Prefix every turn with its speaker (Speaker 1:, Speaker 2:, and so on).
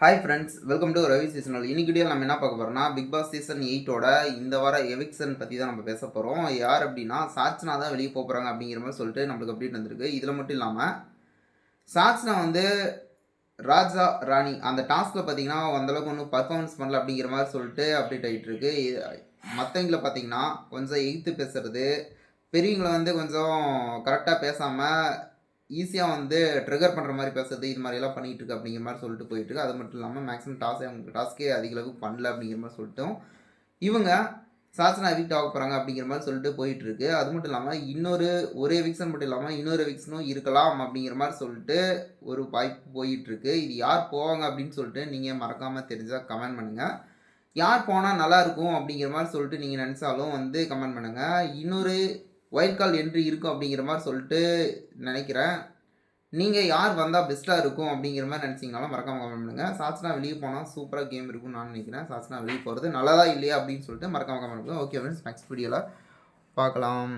Speaker 1: Hi friends welcome to Ravi seasonal இன்னைக்கு video நம்ம என்ன பார்க்க போகிறோம்னா பிக் பாஸ் சீசன் எயிட்டோட இந்த வார எவிக்சன் பற்றி தான் நம்ம பேச போகிறோம் யார் அப்படின்னா சாட்சனா தான் வெளியே போகிறாங்க அப்படிங்கிற மாதிரி சொல்லிட்டு நம்மளுக்கு அப்டேட் வந்திருக்கு. இதில் மட்டும் இல்லாமல் சாட்சனா வந்து ராஜா ராணி அந்த டாஸ்கில் பார்த்தீங்கன்னா அந்தளவுக்கு ஒன்றும் பர்ஃபார்மன்ஸ் பண்ணல அப்படிங்கிற மாதிரி சொல்லிட்டு அப்டேட் ஆகிட்டு இருக்கு. மற்றவங்களை பார்த்தீங்கன்னா கொஞ்சம் எய்த்து பேசுறது பெரியவங்களை வந்து கொஞ்சம் கரெக்டாக பேசாமல் ஈஸியாக வந்து ட்ரிகர் பண்ணுற மாதிரி பேசுறது இது மாதிரிலாம் பண்ணிகிட்டு இருக்கு அப்படிங்கிற மாதிரி சொல்லிட்டு போயிட்டு இருக்கு அது மட்டும் இல்லாமல் மேக்ஸிமம் டாஸ் அவங்க டாஸ்க்கே அதிக பண்ணல அப்படிங்கிற மாதிரி சொல்லிட்டோம். இவங்க சாசனா எவிக்ட் ஆக போகிறாங்க அப்படிங்கிற மாதிரி சொல்லிட்டு போயிட்டு இருக்கு அது மட்டும் இல்லாமல் இன்னொரு ஒரு எவிக்ஷன் மட்டும் இல்லாமல் இன்னொரு எவிக்ஷனும் இருக்கலாம் அப்படிங்கிற மாதிரி சொல்லிட்டு ஒரு வாய்ப்பு போயிட்டுருக்கு. இது யார் போவாங்க அப்படின்னு சொல்லிட்டு நீங்கள் மறக்காமல் தெரிஞ்சால் கமெண்ட் பண்ணுங்கள் யார் போனால் நல்லா இருக்கும் அப்படிங்கிற மாதிரி சொல்லிட்டு நீங்கள் நினச்சாலும் வந்து கமெண்ட் பண்ணுங்கள் இன்னொரு ஒயிட் கால் என்ட்ரி இருக்கும் அப்படிங்கிற மாதிரி சொல்லிட்டு நினைக்கிறேன். நீங்கள் யார் வந்தால் பெஸ்ட்டாக இருக்கும் அப்படிங்கிற மாதிரி நினச்சிங்கனாலும் மறக்காமல் கமெண்ட் பண்ணுங்கள் சாட்சனா வெளியே போனால் சூப்பராக கேம் இருக்கும்னு நான் நினைக்கிறேன். சாட்சனா வெளியே போகிறது நல்லதா இல்லையா அப்படின்னு சொல்லிட்டு மறக்காமல் கமெண்ட் பண்ணுங்கள் ஓகே ஃப்ரெண்ட்ஸ் நெக்ஸ்ட் வீடியோவில் பார்க்கலாம்.